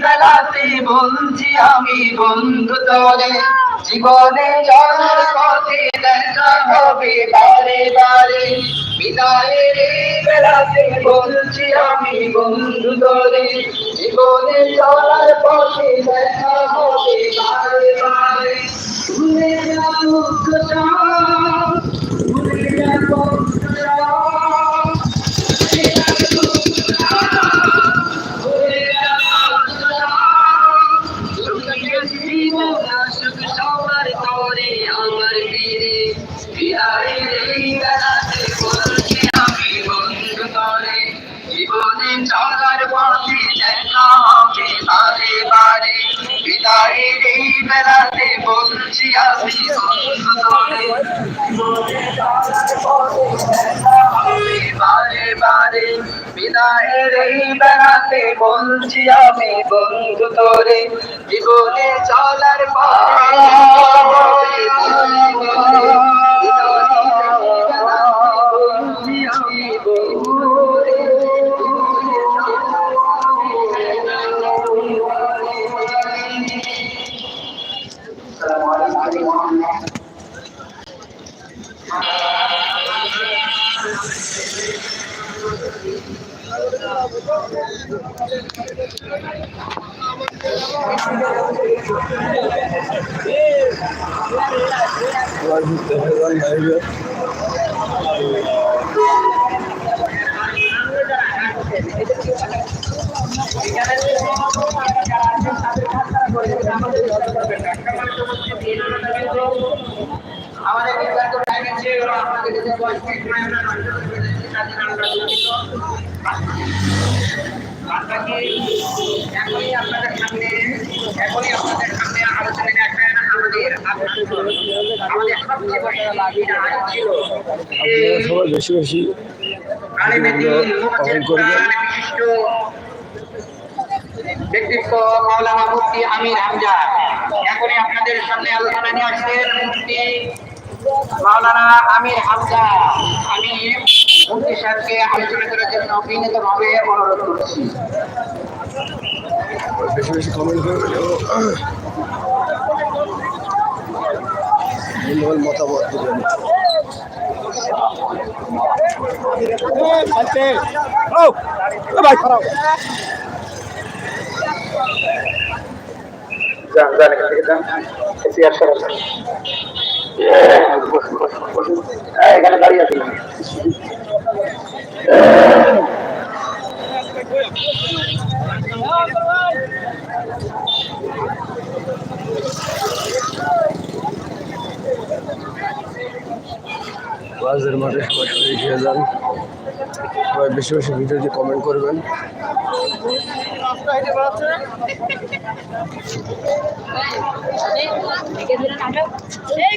বেলাতে বলছি আমি বন্ধু তরে জীবনে পথে দেখা হবে বারে বারে। বিদায়ের বেলাতে বলছি আমি বন্ধু তরে জীবনে চলার পথে দেখা হবে বারে বারে। ভুলে যাও বিদায়ের এই বেড়াতে বলছি আমি বারে বারে বিদায়ের এই বেড়াতে বলছি আমি বন্ধু তোরে জীবনে চলার পথে আমাদের বিদ্যার্থী টাইম আছে ওরা আপনাদের কাছে বাদবাকি এখনই আপনাদের সামনে এখনই আপনাদের সামনে আলোচনা রাখবেন আমাদের আমাদের সবচেয়ে বড় ছিল সবাই বেশি বেশি বিশিষ্ট ব্যক্তিত্ব মাওলানা মুফতি আমির হামজা। এখনই আপনাদের সামনে আলোচনা নিয়ে আসছেন মুফতি মাওলানা আমির হামজা। আমি মুফতি সাহেবকে আলোচনা করার জন্য বিনীতভাবে অনুরোধ করছি। বেশি বেশি কমেন্ট মূল্যবান মতামত দেবেন। যান যান এখান থেকে যান। চেয়ার সরাস এখানে দাঁড়িয়ে ওয়াজের মাঠে সবাই এগিয়ে যান। সবাই বেশি বেশি ভিডিওটি কমেন্ট করবেন। এই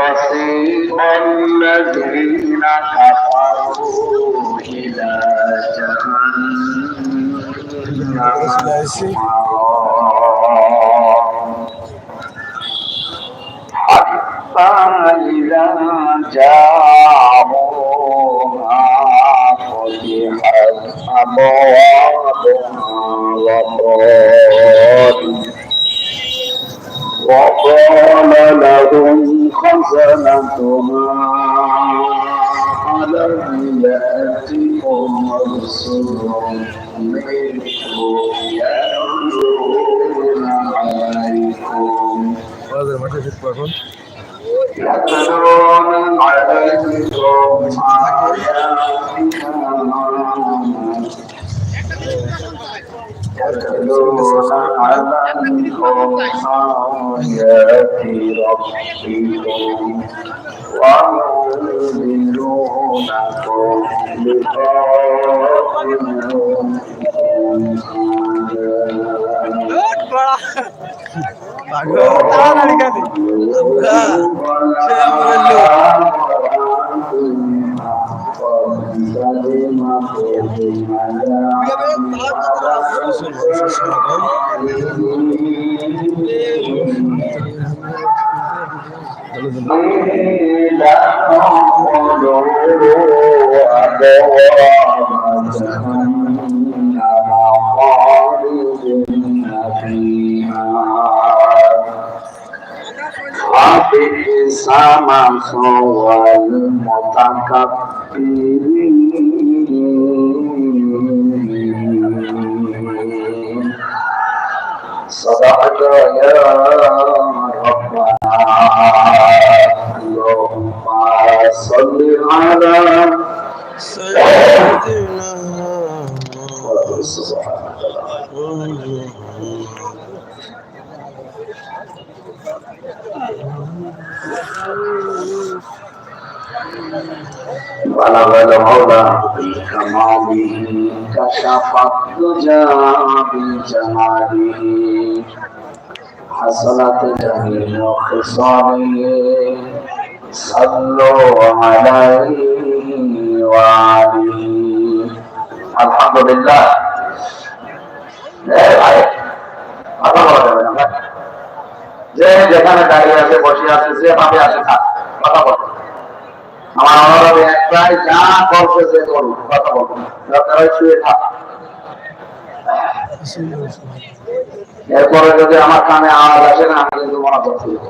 وسيق الذين كفروا إلى جهنم حتى إذا جاءوها فتحت أبوابها وقالوا وقال لهم خزنتها ألم يأتكم رسل منكم يتلون عليكم يتلون عليكم آياتنا يتلون عليكم آيات ربكم وينذرونكم لقاء كنا وقد مضت مثوى المتكبرين صدقت يا ربنا اللهم صل على سيدنا سبحان الله بلغ العلا بكماله كشف الدجى بجماله حسنت جميع خصاله صلوا عليه وعليه الحمد لله এই ভাই, কথা বলা যাবে না ভাই। যে যেখানে দাঁড়িয়ে আছে বসে আছে যে ভাবে আছে থাক কথা বলো আমার একটাই যা করছে কথা দরকার শুয়ে থাক। এরপরে যদি আমার কানে আওয়াজ আসে না, আমি কিন্তু মনোযোগ করব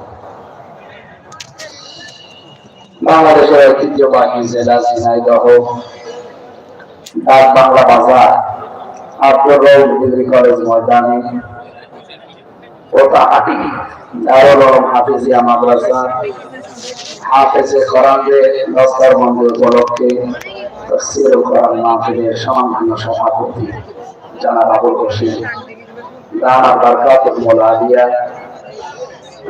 বাংলাদেশের ঐতিহ্যবাহী জেলা ঝিনাইদহ, ডাক বাংলা বাজার রৌফ ডিগ্রি কলেজ ময়দানে ওটাহাটি দারুল হাফিজিয়া মাদ্রাসা হাফেজে দস্তার উপলক্ষে কোরআন মাহফিলের সভাপতি হোসেন দানা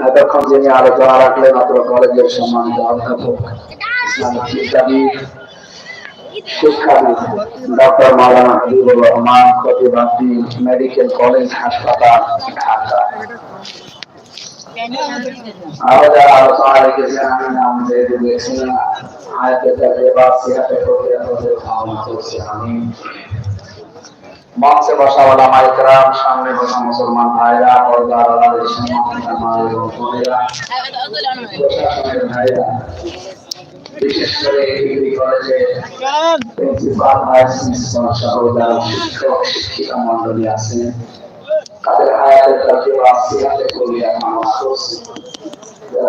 এতক্ষণ যিনি আলোচনা রাখলেন কলেজের সম্মানিত অধ্যাপক ইসলামিক শিক্ষাবিদ শিক্ষাবিদ doctor Maulana Habibur Rahman medical college হাসপাতাল, ঢাকা। আরও আলোচনা রেখেছেন আমি নাম দিয়ে দিয়েছি আয়াতে তাকে বা সিহাতে করতে কামনা করছি আমি মঞ্চে বসা ওলামা ইকরাম সামনে বসা মুসলমান ভাইরা পর্দার আলাদের সম্মানিত মায়ের ও বোনেরা প্রশাসনের ভাইরা বিশেষ করে ডিগ্রি কলেজে প্রিন্সিপাল, ভাইস প্রিন্সিপাল সহ যারা শিক্ষক, শিক্ষিকা মন্ডলী আছেন। তাদের হায়াতের বা সিহাতে করিয়া কামনা করছি।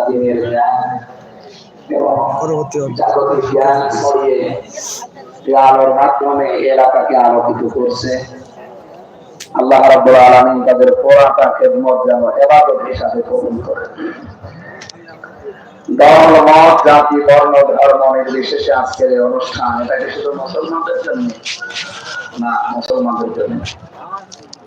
দিনের জ্ঞান এবং পরবর্তী জাগতিক জ্ঞান ছড়িয়ে আলোর মাধ্যমে এলাকাকে আলোকিত করছে। আল্লাহ রাব্বুল আলামিন তাদের পোড়াটা খেদমত যেন এবাদত হিসাবে কবুল করে। দল মত জাতি বর্ণ ধর্ম নির্বিশেষে আজকের এই অনুষ্ঠান এটা কি শুধু মুসলমানদের জন্য না মুসলমানদের জন্য।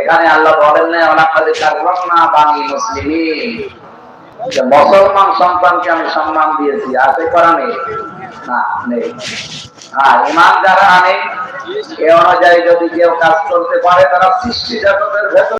এখানে আল্লাহ বলেন না বানি মুসলিমিন। মুসলমান সন্তানকে আমি সম্মান দিয়েছি আছে কোরআনে না, নেই। হ্যাঁ ইমান যারা আনে, এ অনুযায়ী যদি কেউ কাজ করতে পারে, তারা সৃষ্টি জগতের ভেতর